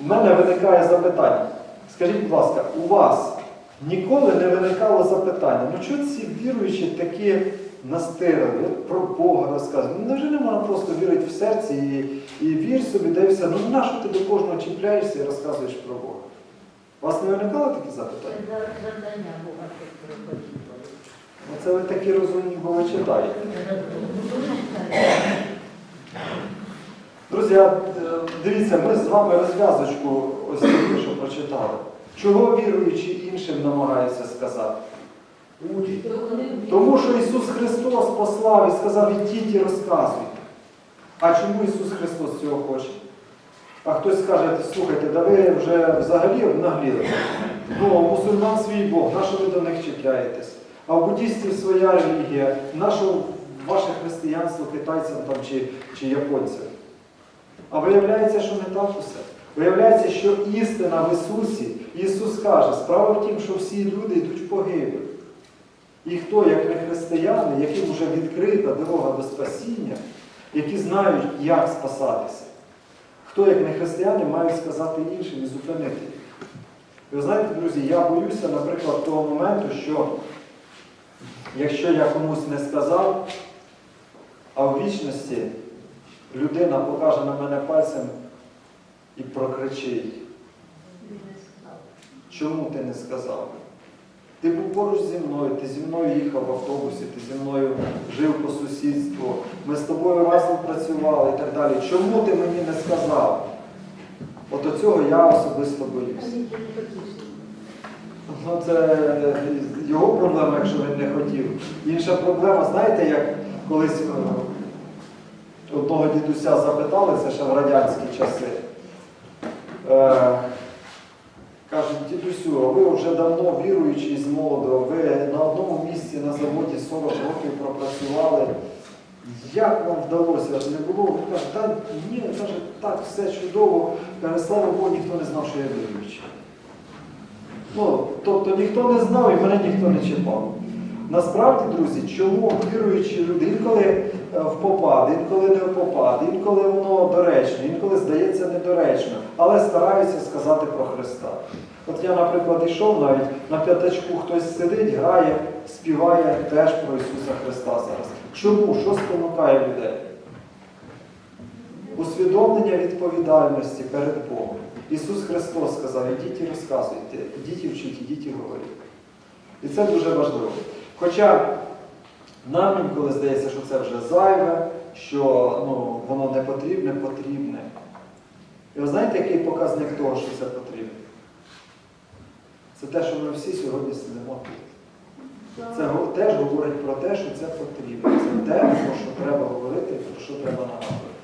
У мене виникає запитання. Скажіть, будь ласка, у вас ніколи не виникало запитання, ну чого ці віруючі такі настирили, про Бога розказують? Ну невже не можна просто вірити в серці і, і вір собі, де все? Ну нащо ти до кожного чіпляєшся і розказуєш про Бога? У вас не виникало такі запитання? Це завдання Бога, проходити. Ви такі розумні, бо ви читаєте. Друзі, е, дивіться, ми з вами розв'язочку ось тільки що прочитали. Чого віруючі іншим намагаються сказати? Тому що Ісус Христос послав і сказав, ідіть і розказуйте. А чому Ісус Христос цього хоче? А хтось скаже, слухайте, да ви вже взагалі нагліли. Ну, мусульман свій Бог, на що ви до них чіпляєтесь? А у буддістів своя релігія, на що ваше християнство китайцям там, чи, чи японцям? А виявляється, що не так усе. Виявляється, що істина в Ісусі, Ісус каже, справа в тім, що всі люди йдуть в погибель. І хто, як не християни, яким вже відкрита дорога до спасіння, які знають, як спасатися, хто, як не християни, мають сказати іншим і зупинити їх. Ви знаєте, друзі, я боюся, наприклад, того моменту, що якщо я комусь не сказав, а в вічності людина покаже на мене пальцем і прокричить, чому ти не сказав? Ти був поруч зі мною, ти зі мною їхав в автобусі, ти зі мною жив по сусідству, ми з тобою разом працювали і так далі. Чому ти мені не сказав? От до цього я особисто боюсь. Ну, це його проблема, якщо він не хотів. Інша проблема, знаєте, як колись е, одного дідуся запитали, це ще в радянські часи. Е, Кажуть, дідусю, а ви вже давно віруючий з молоду, ви на одному місці на заводі 40 років пропрацювали. Як вам вдалося? Не було? Він каже, та ні, каже, так, все чудово. Каже, слава Богу, ніхто не знав, що я віруючий. Ну, тобто ніхто не знав і мене ніхто не чіпав. Насправді, друзі, чому віруючі люди інколи в попад, інколи не в попад, інколи воно доречно, інколи здається недоречно, але стараються сказати про Христа. От я, наприклад, йшов навіть на п'ятачку хтось сидить, грає, співає теж про Ісуса Христа зараз. Чому? Що спонукає людей? Усвідомлення відповідальності перед Богом. Ісус Христос сказав, ідіть і розказуйте, ідіть і вчіть, ідіть і говоріть. І це дуже важливо. Хоча нам інколи здається, що це вже зайве, що ну, воно не потрібне, потрібне. І ви знаєте, який показник того, що це потрібно? Це те, що ми всі сьогодні сидимо тут. Це теж говорить про те, що це потрібно. Це те, про що треба говорити, про що треба нагадувати.